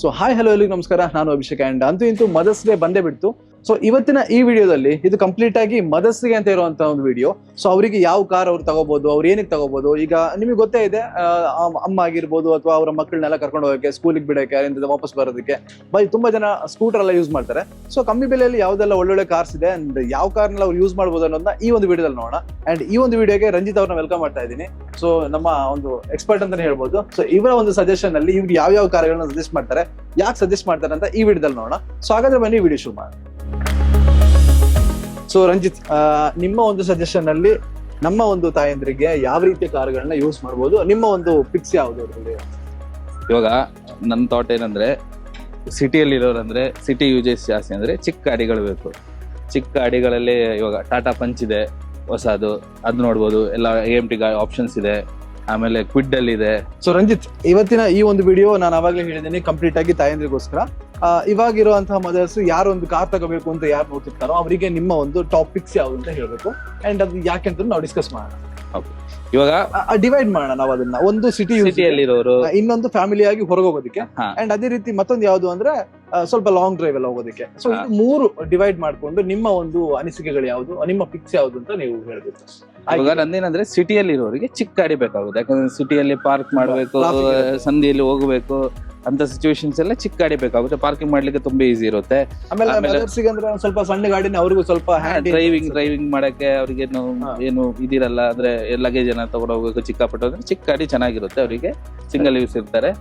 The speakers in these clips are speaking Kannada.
ಸೊ ಹಾಯ್ ಹಲೋ ಎಲ್ಲಿಗೆ ನಮಸ್ಕಾರ. ನಾನು ಅಭಿಷೇಕ್ ಆ್ಯಂಡ್ ಅಂತೂ ಇಂತೂ ಮದರ್ಸ್ ಡೇ ಬಂದೇ ಬಿಡ್ತು. ಸೊ ಇವತ್ತಿನ ಈ ವಿಡಿಯೋದಲ್ಲಿ ಇದು ಕಂಪ್ಲೀಟ್ ಆಗಿ ಮದರ್ಸ್ಗೆ ಅಂತ ಇರುವಂತ ಒಂದು ವಿಡಿಯೋ ಸೊ ಅವರಿಗೆ ಯಾವ ಕಾರ್ ಅವ್ರು ತಗೋಬಹುದು ಅವ್ರು ಏನಕ್ಕೆ ತಗೋಬಹುದು ಈಗ ನಿಮಗೆ ಗೊತ್ತೇ ಇದೆ ಅಮ್ಮ ಆಗಿರ್ಬೋದು ಅಥವಾ ಅವರ ಮಕ್ಕಳನ್ನೆಲ್ಲ ಕರ್ಕೊಂಡು ಹೋಗಕ್ಕೆ ಸ್ಕೂಲಿಗೆ ಬಿಡಕ್ಕೆ, ಅಲ್ಲಿಂದ ವಾಪಸ್ ಬರೋದಕ್ಕೆ. ಬೈ ತುಂಬಾ ಜನ ಸ್ಕೂಟರ್ ಎಲ್ಲ ಯೂಸ್ ಮಾಡ್ತಾರೆ. ಸೊ ಕಮ್ಮಿ ಬೆಲೆಯಲ್ಲಿ ಯಾವ್ದೆಲ್ಲ ಒಳ್ಳೊಳ್ಳೆ ಕಾರ್ಸ್ ಇದೆ ಅಂಡ್ ಯಾವ ಕಾರ್ನೆಲ್ಲ ಅವ್ರು ಯೂಸ್ ಮಾಡ್ಬೋದು ಅನ್ನೋದನ್ನ ಈ ಒಂದು ವಿಡಿಯೋದಲ್ಲಿ ನೋಡೋಣ. ಅಂಡ್ ಈ ಒಂದು ವಿಡಿಯೋಗೆ ರಂಜಿತ್ ಅವ್ರನ್ನ ವೆಲ್ಕಮ್ ಮಾಡ್ತಾ ಇದ್ದೀನಿ. ಸೊ ನಮ್ಮ ಒಂದು ಎಕ್ಸ್ಪರ್ಟ್ ಅಂತಾನೆ ಹೇಳ್ಬೋದು. ಸೊ ಇವರ ಒಂದು ಸಜೆಷನ್ ಅಲ್ಲಿ ಇವ್ರು ಯಾವ ಯಾವ ಕಾರ್ಯಗಳನ್ನ ಸಜೆಸ್ಟ್ ಮಾಡ್ತಾರೆ, ಯಾಕೆ ಸಜೆಸ್ಟ್ ಮಾಡ್ತಾರೆ ಅಂತ ಈ ವಿಡಿಯೋದಲ್ಲಿ ನೋಡೋಣ. ಸೊ ಹಾಗಾದ್ರೆ ಬನ್ನಿ ವಿಡಿಯೋ ಶುರು ಮಾಡೋಣ. ಸೊ ರಂಜಿತ್ ನಿಮ್ಮ ಒಂದು ಸಜೆಷನ್ ಅಲ್ಲಿ ನಮ್ಮ ಒಂದು ತಾಯಂದ್ರಿಗೆ ಯಾವ ರೀತಿಯ ಕಾರ್ಗಳನ್ನ ಯೂಸ್ ಮಾಡ್ಬೋದು? ನಿಮ್ಮ ಒಂದು ಪಿಕ್ಸ್ ಯಾವುದು? ಇವಾಗ ನನ್ನ ಥಾಟ್ ಏನಂದ್ರೆ ಸಿಟಿಯಲ್ಲಿ ಇರೋರಂದ್ರೆ ಸಿಟಿ ಯೂಸೇಜ್ ಜಾಸ್ತಿ ಅಂದ್ರೆ ಚಿಕ್ಕ ಅಡಿಗಳು ಬೇಕು. ಚಿಕ್ಕ ಅಡಿಗಳಲ್ಲಿ ಇವಾಗ ಟಾಟಾ ಪಂಚ್ ಇದೆ. ಹೊಸದು ಅದು ನೋಡ್ಬೋದು. ಎಲ್ಲ ಎ ಎಂ ಟಿ ಆಪ್ಷನ್ಸ್ ಇದೆ. ಆಮೇಲೆ ಕ್ವಿಡ್ ಅಲ್ಲಿ ಇದೆ. ಸೊ ರಂಜಿತ್ ಇವತ್ತಿನ ಈ ಒಂದು ವಿಡಿಯೋ ನಾನು ಅವಾಗಲೇ ಹೇಳಿದ್ದೀನಿ ಕಂಪ್ಲೀಟ್ ಆಗಿ ತಾಯಂದ್ರಿಗೋಸ್ಕರ. ಇವಾಗಿರುವಂತಹ ಮದರ್ಸ್ ಯಾರು ಒಂದು ಕಾರ್ ತಗೋಬೇಕು ಅಂತ ಯಾರು ನೋಡ್ತಿರ್ತಾರೋ ಅವರಿಗೆ ನಿಮ್ಮ ಒಂದು ಟಾಪಿಕ್ಸ್ ಯಾವ್ದು ಅಂತ ಹೇಳ್ಬೇಕು. ಅಂಡ್ ಅದು ಯಾಕೆ ಅಂತ ನಾವು ಡಿಸ್ಕಸ್ ಮಾಡೋಣ. ಇವಾಗ ಡಿವೈಡ್ ಮಾಡೋಣ ನಾವು ಅದನ್ನ. ಒಂದು ಸಿಟಿ ಸಿಟಿಯಲ್ಲಿ ಇರೋರು ಇನ್ನೊಂದು ಫ್ಯಾಮಿಲಿ ಆಗಿ ಹೊರಗೆ ಹೋಗೋದಕ್ಕೆ ಅಂಡ್ ಅದೇ ರೀತಿ ಮತ್ತೊಂದು ಯಾವುದು ಅಂದ್ರೆ ಸ್ವಲ್ಪ ಲಾಂಗ್ ಡ್ರೈವ್ ಎಲ್ಲ ಹೋಗೋದಕ್ಕೆ. ಸೊ ಇದು ಮೂರು ಡಿವೈಡ್ ಮಾಡ್ಕೊಂಡು ನಿಮ್ಮ ಒಂದು ಅನಿಸಿಕೆಗಳು ಯಾವುದು ನಿಮ್ಮ ಪಿಕ್ಸ್ ಯಾವುದು ಅಂತ ನೀವು ಹೇಳ್ಬೇಕು. ಇವಾಗ ನಂದೇನಂದ್ರೆ ಸಿಟಿಯಲ್ಲಿ ಇರೋರಿಗೆ ಚಿಕ್ಕ ಗಾಡಿ ಬೇಕಾಗುತ್ತೆ. ಯಾಕಂದ್ರೆ ಸಿಟಿಯಲ್ಲಿ ಪಾರ್ಕ್ ಮಾಡಬೇಕು. ಸಂಧಿಯಲ್ಲಿ ಹೋಗ್ಬೇಕು ಅಂತ ಸಿಚುವೇಶನ್ಸ್ ಎಲ್ಲ ಚಿಕ್ಕ ಗಾಡಿ ಬೇಕಾಗುತ್ತೆ. ಪಾರ್ಕಿಂಗ್ ಮಾಡ್ಲಿಕ್ಕೆ ತುಂಬಾ ಈಸಿ ಇರುತ್ತೆ. ಆಮೇಲೆ ಸ್ವಲ್ಪ ಸಣ್ಣ ಗಾಡಿನ ಅವ್ರಿಗೂ ಸ್ವಲ್ಪ ಡ್ರೈವಿಂಗ್ ಡ್ರೈವಿಂಗ್ ಮಾಡಕ್ಕೆ ಅವ್ರಿಗೇನು ಹಾ. ಏನು ಇದಿರಲ್ಲ ಅಂದ್ರೆ ಲಗೇಜ್ ಏನಾದ್ರು ತಗೊಂಡು ಹೋಗ್ಬೇಕು ಚಿಕ್ಕ ಪಟ್ಟು ಅಂದ್ರೆ ಚಿಕ್ಕ ಗಾಡಿ ಚೆನ್ನಾಗಿರುತ್ತೆ. ಅವರಿಗೆ ಸಿಂಗಲ್ ಯೂಸ್ ಇರ್ತಾರೆ.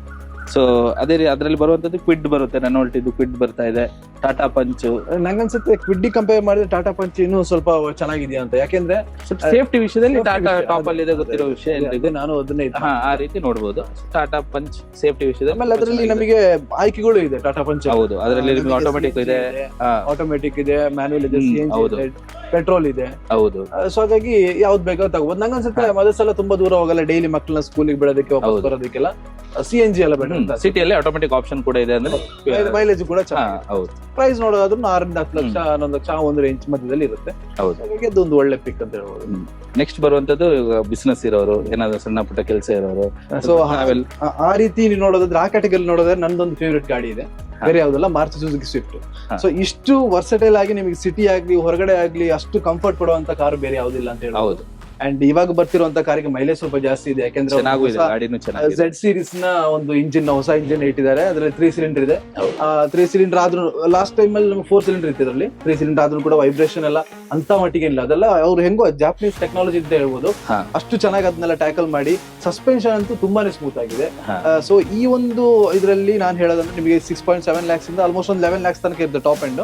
ಸೊ ಅದೇ ರೀ ಅದ್ರಲ್ಲಿ ಬರುವಂತದ್ದು ಕ್ವಿಡ್ ಬರುತ್ತೆ ನನ್ನ ಹೊರಟಿದ್ದು ಕ್ವಿಡ್ ಬರ್ತಾ ಇದೆ ಟಾಟಾ ಪಂಚ್ ನಂಗನ್ಸುತ್ತೆ ಕ್ವಿಡ್ಡಿ ಕಂಪೇರ್ ಮಾಡಿದ್ರೆ ಟಾಟಾ ಪಂಚ್ ಇನ್ನೂ ಸ್ವಲ್ಪ ಚೆನ್ನಾಗಿದೆಯಾ ಅಂತ. ಯಾಕೆಂದ್ರೆ ಸೇಫ್ಟಿ ವಿಷಯದಲ್ಲಿ ಟಾಟಾ ಟಾಪ್ ಅಲ್ಲಿ ಇದೆ ಗೊತ್ತಿರೋ ವಿಷಯ ಅದೇ ನಾನು ಅದನ್ನೇ ಆ ರೀತಿ ನೋಡಬಹುದು ಟಾಟಾ ಪಂಚ್ ಸೇಫ್ಟಿ ವಿಷಯದಲ್ಲಿ ಆಮೇಲೆ ಅದರಲ್ಲಿ ನಮಗೆ ಆಯ್ಕೆಗಳು ಇದೆ ಟಾಟಾ ಪಂಚ್ ಹೌದು ಅದರಲ್ಲಿ ನಿಮಗೆ ಆಟೋಮೆಟಿಕ್ ಇದೆ. ಆ ಆಟೋಮೆಟಿಕ್ ಇದೆ ಮ್ಯಾನುವಲ್ ಇದೆ ಹೌದು. ಪೆಟ್ರೋಲ್ ಇದೆ. ಹೌದು. ಸೊ ಹಾಗಾಗಿ ಯಾವ್ದು ಬೇಕಾದ್ರೂ ತಗೋಬಹುದು ನಂಗನ್ಸುತ್ತೆ ಅನ್ಸುತ್ತೆ ಸಲ ತುಂಬಾ ದೂರ ಹೋಗಲ್ಲ ಡೈಲಿ ಮಕ್ಕಳನ್ನ ಸ್ಕೂಲಿಗೆ ಬಿಡೋದಕ್ಕೆ ವಾಪಸ್. ಬರೋದಕ್ಕೆಲ್ಲ. ಸಿ ಎನ್ ಜಿ ಎಲ್ಲ ಬೇಡ ಅಂತ ಸಿಟಿಯಲ್ಲಿ ಆಟೋಮೆಟಿಕ್ ಆಪ್ಷನ್ ಕೂಡ ಇದೆ ಅಂದ್ರೆ ಮೈಲೇಜ್ ಕೂಡ ಹೌದು. ಪ್ರೈಸ್ ನೋಡೋದಾದ್ರೂ ಆರರಿಂದ ಹತ್ತು ಲಕ್ಷ ಹನ್ನೊಂದು ಲಕ್ಷ ಒಂದು ರೇಂಜ್ ಮಧ್ಯದಲ್ಲಿ ಇರುತ್ತೆ. ಹೌದು. ಹಾಗಾಗಿ ಅದೊಂದು ಒಳ್ಳೆ ಪಿಕ್ ಅಂತ ಹೇಳ್ಬೋದು. ನೆಕ್ಸ್ಟ್ ಬರುವಂತದ್ದು ಬಿಸ್ನೆಸ್ ಇರೋರು ಏನಾದ್ರು ಸಣ್ಣ ಪುಟ್ಟ ಕೆಲಸ ಇರೋರು. ಸೊ ಆ ರೀತಿ ನೀವು ನೋಡೋದಾದ್ರೆ ಆ ಕ್ಯಾಟಗರಿ ನೋಡೋದ್ರೆ ನಂದೊಂದು ಫೇವ್ರೆಟ್ ಗಾಡಿ ಇದೆ. ಬೇರೆ ಯಾವ್ದಲ್ಲ ಮಾರ್ಚ್ ಸುಜುಕಿ ಸ್ವಿಫ್ಟ್. ಸೊ ಇಷ್ಟು ವರ್ಸಟೈಲ್ ಆಗಿ ನಿಮಗೆ ಸಿಟಿ ಆಗ್ಲಿ ಹೊರಗಡೆ ಆಗ್ಲಿ ಅಷ್ಟು ಕಂಫರ್ಟ್ ಕೊಡುವಂತ ಕಾರು ಬೇರೆ ಯಾವ್ದಿಲ್ಲ ಅಂತ ಹೇಳಿ ಹೌದು. ಅಂಡ್ ಇವಾಗ ಬರ್ತಿರುವಂತ ಕಾರಿಗೆ ಮೈಲೇಜ್ ಸ್ವಲ್ಪ ಜಾಸ್ತಿ ಇದೆ. ಯಾಕಂದ್ರೆ ಚೆನ್ನಾಗೂ ಇದೆ ಗಾಡಿನೂ ಚೆನ್ನಾಗಿದೆ. ಝೆಡ್ ಸೀರೀಸ್ನ ಒಂದು ಇಂಜಿನ್ ಹೊಸ ಇಂಜಿನ್ ಇಟ್ಟಿದ್ದಾರೆ. ಅದ್ರಲ್ಲಿ ತ್ರೀ ಸಿಲಿಂಡರ್ ಇದೆ. ತ್ರೀ ಸಿಲಿಂಡರ್ ಆದ್ರೂ ಲಾಸ್ಟ್ ಟೈಮ್ ಅಲ್ಲಿ ನಮ್ಗೆ ಫೋರ್ ಸಿಲಿಂಡರ್ ಇತ್ತು ಅದರಲ್ಲಿ. ತ್ರೀ ಸಿಲಿಂಡರ್ ಆದ್ರೂ ಕೂಡ ವೈಬ್ರೇಷನ್ ಎಲ್ಲ ಅಂತ ಮಟ್ಟಿಗೆ ಇಲ್ಲ ಅದೆಲ್ಲ ಅವ್ರು ಹೆಂಗೋ ಜಾಪನೀಸ್ ಟೆಕ್ನಾಲಜಿ ಅಂತ ಹೇಳ್ಬೋದು. ಅಷ್ಟು ಚೆನ್ನಾಗಿ ಅದನ್ನೆಲ್ಲ ಟ್ಯಾಕಲ್ ಮಾಡಿ ಸಸ್ಪೆನ್ಷನ್ ಅಂತೂ ತುಂಬಾನೇ ಸ್ಮೂತ್ ಆಗಿದೆ. ಸೊ ಈ ಒಂದು ಇದರಲ್ಲಿ ನಾನು ಹೇಳೋದಂದ್ರೆ ನಿಮಗೆ ಸಿಕ್ಸ್ ಪಾಯಿಂಟ್ ಸೆವೆನ್ ಲ್ಯಾಕ್ಸ್ ಇಂದ ಆಲ್ಮೋಸ್ಟ್ ಒಂದು ಲೆವೆನ್ ಲ್ಯಾಕ್ಸ್ ತನಕ ಇರುತ್ತೆ top end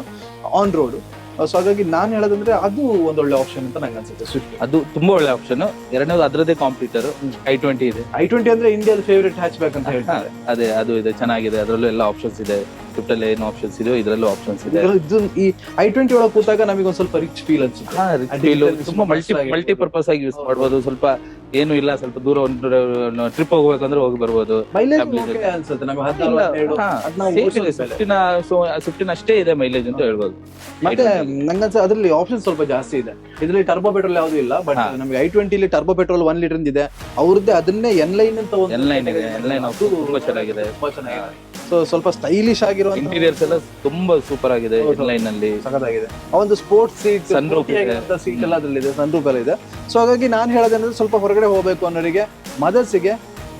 on road so ಹಾಗಾಗಿ ನಾನು ಹೇಳೋದಂದ್ರೆ ಅದು ಒಂದೊಳ್ಳೆ ಆಪ್ಷನ್ ಅಂತ ನಂಗೆ ಅನ್ಸುತ್ತೆ ಸ್ವಿಫ್ಟ್ ಅದು ತುಂಬಾ ಒಳ್ಳೆ ಆಪ್ಷನ್ ಎರಡನೇದು ಅದರದೇ ಕಾಂಪಿಟರ್ ಐ ಟ್ವೆಂಟಿ ಇದೆ. ಐ ಟ್ವೆಂಟಿ ಅಂದ್ರೆ ಇಂಡಿಯಾದ ಫೇವರೇಟ್ ಹ್ಯಾಚ್ ಬ್ಯಾಕ್ ಅಂತ ಹೇಳ್ತಾರೆ. ಅದೇ ಅದು ಇದೆ ಚೆನ್ನಾಗಿದೆ ಅದರಲ್ಲೂ ಎಲ್ಲ ಆಪ್ಷನ್ಸ್ ಇದೆ. ಸ್ವಿಫ್ಟ್ ಅಲ್ಲಿ ಏನು ಆಪ್ಷನ್ಸ್ ಇದೆಯೋ ಇದರಲ್ಲೂ ಆಪ್ಷನ್ಸ್ ಇದೆ. ಇದು ಈ ಐ ಟ್ವೆಂಟಿ ಒಳಗೆ ಕೂತಾಗ ನಮಗೆ ಒಂದ್ ಸ್ವಲ್ಪ ರಿಚ್ ಫೀಲ್ ಅನ್ಸುತ್ತೆ. ತುಂಬಾ ಮಲ್ಟಿ ಮಲ್ಟಿ ಪರ್ಪಸ್ ಆಗಿ ಯೂಸ್ ಮಾಡಬಹುದು ಸ್ವಲ್ಪ ಏನು ಇಲ್ಲ ಸ್ವಲ್ಪ ದೂರ ಒಂದು ಟ್ರಿಪ್ ಹೋಗ್ಬೇಕಂದ್ರೆ ಹೋಗಿ ಬರ್ಬೋದು. ಸ್ವಿಫ್ಟಿನ ಅಷ್ಟೇ ಇದೆ ಮೈಲೇಜ್ ಅಂತ ಹೇಳ್ಬೋದು. ಮತ್ತೆ ನಂಗನ್ಸ ಅದ್ರಲ್ಲಿ ಆಪ್ಷನ್ ಸ್ವಲ್ಪ ಜಾಸ್ತಿ ಇದೆ. ಇದ್ರಲ್ಲಿ ಟರ್ಬೋ ಪೆಟ್ರೋಲ್ ಯಾವ್ದು ಇಲ್ಲ ಬಟ್ ನಮ್ಗೆ ಐ ಟ್ವೆಂಟಿಲಿ ಟರ್ಬೋ ಪೆಟ್ರೋಲ್ ಒನ್ ಲೀಟರ್ ಇದೆ. ಅವ್ರದ್ದೇ ಅದನ್ನೇ ಎನ್ ಲೈನ್ ಅಂತ ಒಂದು ಎನ್ ಲೈನ್ ಇದೆ. ಎನ್ ಲೈನ್ ಅವ್ರು ತುಂಬಾ ಚೆನ್ನಾಗಿದೆ. ತುಂಬಾ ಚೆನ್ನಾಗಿದೆ. ಸೊ ಸ್ವಲ್ಪ ಸ್ಟೈಲಿಶ್ ಆಗಿರುವ ಇಂಟೀರಿಯರ್ಸ್ ಎಲ್ಲ ತುಂಬಾ ಸೂಪರ್ ಆಗಿದೆ. ಲೈನ್ ಅಲ್ಲಿ. ಸಖತ್ತಾಗಿದೆ. ಆ ಒಂದು sports seat sunroof seat ಎಲ್ಲ ಅದ್ರಲ್ಲಿ ಇದೆ ಸನ್ರೂಫ್ ಎಲ್ಲ ಇದೆ. ಸೊ ಹಾಗಾಗಿ ನಾನು ಹೇಳೋದಂದ್ರೆ ಸ್ವಲ್ಪ ಹೊರಗಡೆ ಹೋಗಬೇಕು ಅನ್ನೋರಿಗೆ ಮದರ್ಸಿಗೆ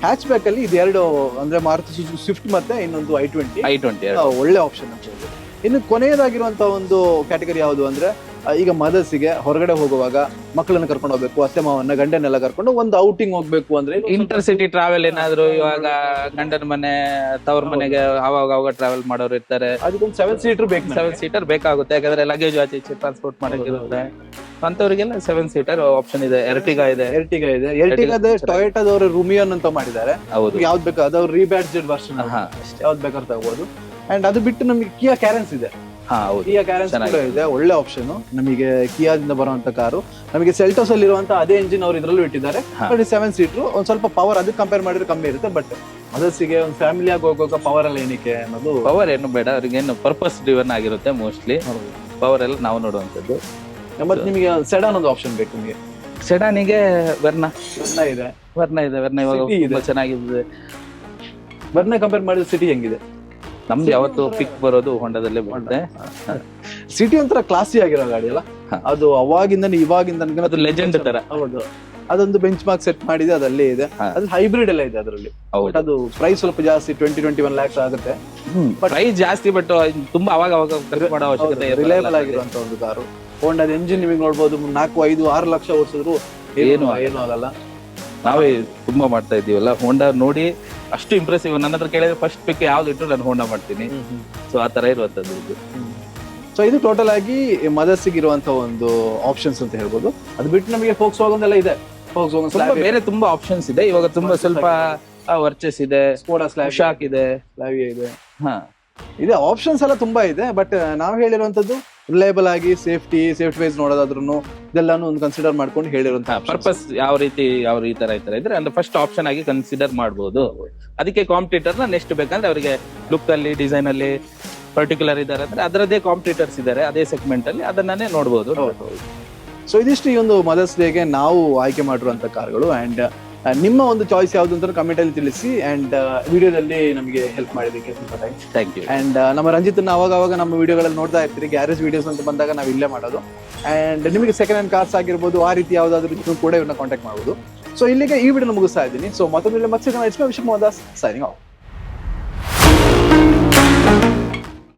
ಹ್ಯಾಚ್ ಬ್ಯಾಕ್ ಅಲ್ಲಿ ಇದೆರಡು ಅಂದ್ರೆ ಮಾರುತಿ ಸ್ವಿಫ್ಟ್ ಮತ್ತೆ ಇನ್ನೊಂದು ಐ ಟ್ವೆಂಟಿ ಐ ಟ್ವೆಂಟಿ ಒಳ್ಳೆ ಆಪ್ಷನ್ ಅಂತ ಹೇಳ್ಬೋದು. ಇನ್ನು ಕೊನೆಯದಾಗಿರುವಂತಹ ಒಂದು ಕ್ಯಾಟಗರಿ ಯಾವುದು ಅಂದ್ರೆ ಈಗ ಮದರ್ಸಿಗೆ ಹೊರಗಡೆ ಹೋಗುವಾಗ ಮಕ್ಕಳನ್ನ ಕರ್ಕೊಂಡು ಹೋಗ್ಬೇಕು ಅತ್ತೆ ಮಾವನ್ನ ಗಂಡನೆಲ್ಲ ಕರ್ಕೊಂಡು ಒಂದು ಔಟಿಂಗ್ ಹೋಗ್ಬೇಕು ಅಂದ್ರೆ ಇಂಟರ್ ಸಿಟಿ ಟ್ರಾವೆಲ್ ಏನಾದ್ರು ಇವಾಗ ಗಂಡನ ಮನೆ ತವ್ರ ಮನೆಗೆ ಅವಾಗ ಅವಾಗ ಟ್ರಾವೆಲ್ ಮಾಡೋರು ಇರ್ತಾರೆ. ಅದಕ್ಕೊಂದು ಸೆವೆನ್ ಸೀಟರ್ ಬೇಕು ಸೆವೆನ್ ಸೀಟರ್ ಬೇಕಾಗುತ್ತೆ ಯಾಕಂದ್ರೆ ಲಗೇಜ್ ಆಚೆ ಈಚೆ ಟ್ರಾನ್ಸ್ಪೋರ್ಟ್ ಮಾಡಕ್ಕಿರುತ್ತೆ. ಅಂತವರಿಗೆಲ್ಲ ಸೆವೆನ್ ಸೀಟರ್ ಆಪ್ಷನ್ ಇದೆ ಎರ್ಟಿಗಾ ಇದೆ. ಎರ್ಟಿಗಾ ಇದೆ. ಎರ್ಟಿಗಾದ ಟೊಯೋಟಾದವರು ರೂಮಿಯನ್ ಅಂತ ಮಾಡಿದ್ದಾರೆ. ಹೌದು. ಯಾವ್ದು ಬೇಕಾದ ಅವ್ರು ರೀಬ್ಯಾಡ್ಜೆಡ್ ವರ್ಷನ್ ಯಾವ್ದು ಬೇಕಾದ್ರೆ ತಗೋಬಹುದು ಅಂಡ್ ಅದು ಬಿಟ್ಟು ನಮಗೆ ಕಿಯಾ ಕ್ಯಾರೆನ್ಸ್ ಇದೆ. ಕಿಯಾ ಕ್ಯಾರೆನ್ಸ್ ಕೂಡ ಇದೆ ಒಳ್ಳೆ ಆಪ್ಷನ್ ನಮಗೆ ಕಿಯಾದಿಂದ ಬರುವಂತ ಕಾರು. ನಮಗೆ ಸೆಲ್ಟೋಸ್ ಅಲ್ಲಿ ಇರುವಂತ ಅದೇ ಇಂಜಿನ್ ಅವ್ರು ಇದ್ರಲ್ಲೂ ಇಟ್ಟಿದ್ದಾರೆ. ಸೆವೆನ್ ಸೀಟರ್ ಒಂದ್ ಸ್ವಲ್ಪ ಪವರ್ ಅದಕ್ಕೆ ಕಂಪೇರ್ ಮಾಡಿದ್ರೆ ಕಮ್ಮಿ ಇರುತ್ತೆ ಬಟ್ ಅದರ್ಸಿಗೆ ಒಂದು ಫ್ಯಾಮಿಲಿ ಆಗಿ ಹೋಗುವಾಗ ಪವರ್ ಎಲ್ಲ ಏನಕ್ಕೆ ಅನ್ನೋದು ಪವರ್ ಏನು ಬೇಡ ಅವ್ರಿಗೇನು ಪರ್ಪಸ್ ಡ್ರಿವನ್ ಆಗಿರುತ್ತೆ ಮೋಸ್ಟ್ಲಿ ಪವರ್ ಎಲ್ಲ ನಾವು ನೋಡುವಂಥದ್ದು. ಮತ್ತೆ ನಿಮಗೆ ಸೆಡಾನ್ ಒಂದು ಆಪ್ಷನ್ ಬೇಕು ನಿಮಗೆ. ಸೆಡಾನಿಗೆ ವರ್ಣ ವರ್ಣ ಇದೆ. ವರ್ಣ ಇದೆ ವರ್ಣ ಇವಾಗ ಚೆನ್ನಾಗಿದೆ ವರ್ಣ ಕಂಪೇರ್ ಮಾಡಿದ್ರೆ ಸಿಟಿ ಹೆಂಗಿದೆ? ನಮ್ದು ಯಾವತ್ತು ಪಿಕ್ ಬರೋದು ಹೊಂಡದಲ್ಲೇ ಬರುತ್ತೆ. ಸಿಟಿ ಒಂಥರ ಕ್ಲಾಸಿ ಆಗಿರೋ ಗಾಡಿ ಅಲ್ಲ? ಅದು ಅವಾಗಿಂದ ಇವಾಗಿಂದ ಅದು ಲೆಜೆಂಡ್ ತರ. ಹೌದು. ಅದೊಂದು ಬೆಂಚ್ ಮಾರ್ಕ್ ಸೆಟ್ ಮಾಡಿದೆ ಅದಲ್ಲೇ ಇದೆ. ಅದು ಹೈಬ್ರಿಡ್ ಎಲ್ಲ ಇದೆ ಅದರಲ್ಲಿ. ಬಟ್ ಅದು ಪ್ರೈಸ್ ಸ್ವಲ್ಪ ಜಾಸ್ತಿ ಟ್ವೆಂಟಿ ಟ್ವೆಂಟಿ ಒನ್ ಲ್ಯಾಕ್ಸ್ ಆಗುತ್ತೆ ಪ್ರೈಸ್ ಜಾಸ್ತಿ ಬಟ್ ತುಂಬಾ ಅವಾಗ ಅವಾಗ ಮಾಡೋ ಅವಶ್ಯಕತೆ. ರಿಲಯಬಲ್ ಆಗಿರುವಂತ ಒಂದು ಕಾರು. ಹೋಂಡದ ಎಂಜಿನ್ ನಿಮಗೆ ನೋಡ್ಬೋದು ನಾಲ್ಕು ಐದು ಆರು ಲಕ್ಷ ಓಡಿಸಿದ್ರು ಏನು ಏನು ಏನು ಆಗಲ್ಲ. ನಾವೇ ತುಂಬಾ ಮಾಡ್ತಾ ಇದೀವಲ್ಲ ಹೋಂಡಾ ನೋಡಿ ಅಷ್ಟು ಇಂಪ್ರೆಸಿವ್ ನನ್ನ ಹತ್ರ ಕೇಳಿದ್ರೆ ಫಸ್ಟ್ ಪಿಕ್ ಯಾವ್ದು ಇಟ್ಟು ನಾನು ಹೋಂಡಾ ಮಾಡ್ತೀನಿ. ಸೊ ಆ ತರ ಇರುವಂತದ್ದು ಇದು. ಸೊ ಇದು ಟೋಟಲ್ ಆಗಿ ಮದರ್ಸ್ ಇರುವಂತ ಒಂದು ಆಪ್ಷನ್ಸ್ ಅಂತ ಹೇಳ್ಬೋದು. ಅದು ಬಿಟ್ಟು ನಮಗೆ ಫೋಕ್ಸ್ ವಾಗನ್ ಎಲ್ಲ ಇದೆ. ಫೋಕ್ಸ್ ವಾಗನ್ ಬೇರೆ ತುಂಬಾ ಆಪ್ಷನ್ಸ್ ಇದೆ. ಇವಾಗ ತುಂಬಾ ಸ್ವಲ್ಪ ವರ್ಚಸ್ ಇದೆ. ಸ್ಕೋಡಾ ಸ್ಲ್ಯಾಬ್ ಶಾಕ್ ಇದೆ. ಇದೆ. ಹಾ. ಇದೆ ಆಪ್ಷನ್ಸ್ ಎಲ್ಲ ತುಂಬಾ ಇದೆ. ಬಟ್ ನಾವು ಹೇಳಿರುವಂತದ್ದು ರಿಲಯಬಲ್ ಆಗಿ ಸೇಫ್ಟಿ ಸೇಫ್ಟಿ ವೈಸ್ ನೋಡೋದಾದ್ರೂ ಇದೆಲ್ಲಾನು ಒಂದು ಕನ್ಸಿಡರ್ ಮಾಡ್ಕೊಂಡು ಹೇಳಿರುವಂತ ಪರ್ಪಸ್ ಯಾವ ರೀತಿ ಯಾವ ಈ ತರ ಈ ತರ ಇದ್ರೆ ಅಂದ್ರೆ ಫಸ್ಟ್ ಆಪ್ಷನ್ ಆಗಿ ಕನ್ಸಿಡರ್ ಮಾಡಬಹುದು ಅದಕ್ಕೆ ಕಾಂಪಿಟೇಟರ್ನ ನೆಕ್ಸ್ಟ್ ಬೇಕಂದ್ರೆ ಅವರಿಗೆ ಲುಕ್ ಅಲ್ಲಿ ಡಿಸೈನ್ ಅಲ್ಲಿ ಪರ್ಟಿಕ್ಯುಲರ್ ಇದಾರೆ ಅಂದ್ರೆ ಅದರದೇ ಕಾಂಪಿಟೇಟರ್ಸ್ ಇದಾರೆ ಅದೇ ಸೆಗ್ಮೆಂಟ್ ಅಲ್ಲಿ ಅದನ್ನೇ ನೋಡಬಹುದು ಸೊ ಇದಿಷ್ಟು ಈ ಒಂದು ಮದರ್ಸ್ ಡೇಗೆ ನಾವು ಆಯ್ಕೆ ಮಾಡಿರುವಂತ ಕಾರ್ಗಳು ಅಂಡ್ ನಿಮ್ಮ ಒಂದು ಚಾಯ್ಸ್ ಯಾವ್ದು ಅಂತ ಕಮೆಂಟ್ ಅಲ್ಲಿ ತಿಳಿಸಿ ಅಂಡ್ ವಿಡಿಯೋದಲ್ಲಿ ನಮಗೆ ಹೆಲ್ಪ್ ಮಾಡಿದ್ದಕ್ಕೆ ತುಂಬಾ ಥ್ಯಾಂಕ್ಸ್ ಥ್ಯಾಂಕ್ ಯು ಅಂಡ್ ನಮ್ಮ ರಂಜಿತ್ನ ಅವಾಗ ಅವಾಗ ನಮ್ಮ ವಿಡಿಯೋಗಳಲ್ಲಿ ನೋಡ್ತಾ ಇರ್ತೀರಿ ಗ್ಯಾರೇಜ್ ವಿಡಿಯೋಸ್ ಅಂತ ಬಂದಾಗ ನಾವು ಇಲ್ಲೇ ಮಾಡೋದು. ಅಂಡ್ ನಿಮಗೆ ಸೆಕೆಂಡ್ ಹ್ಯಾಂಡ್ ಕಾರ್ಸ್ ಆಗಿರ್ಬೋದು ಆ ರೀತಿ ಯಾವ್ದಾದ್ರು ಕೂಡ ಇವ್ರನ್ನ ಕಾಂಟ್ಯಾಕ್ಟ್ ಮಾಡಬಹುದು ಸೊ ಇಲ್ಲಿಗೆ ಈ ವಿಡಿಯೋ ಮುಗಿಸ್ತಾ ಇದ್ದೀನಿ. ಸೊ ಮತ್ತೊಂದು ಮತ್ತೆ ಮೋದಾಸ್ ಸೈನಿಂಗ್ ಆಫ್